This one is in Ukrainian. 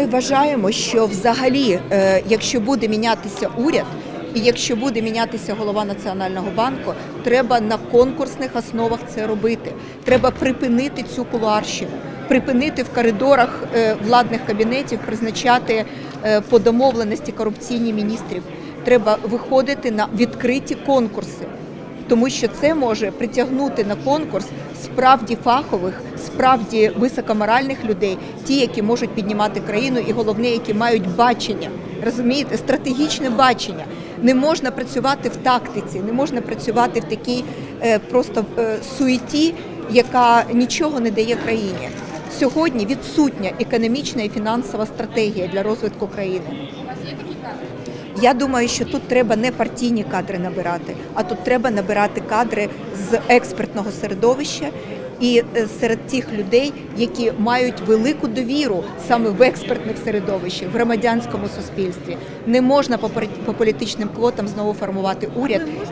Ми вважаємо, що взагалі, е, якщо буде мінятися уряд, і якщо буде мінятися голова національного банку, треба на конкурсних основах це робити. Треба припинити цю кулуарщину, припинити в коридорах е, владних кабінетів призначати е, по домовленості корупційні міністрів. Треба виходити на відкриті конкурси тому що це може притягнути на конкурс справді фахових, справді високоморальних людей, ті, які можуть піднімати країну, і головне, які мають бачення. Розумієте, стратегічне бачення. Не можна працювати в тактиці, не можна працювати в такій е, просто е, суеті, яка нічого не дає країні. Сьогодні відсутня економічна і фінансова стратегія для розвитку країни. Я думаю, що тут треба не партійні кадри набирати, а тут треба набирати кадри з експертного середовища і е, серед тих людей, які мають велику довіру саме в експертних середовищах, в громадянському суспільстві. Не можна по політичним квотам знову формувати уряд.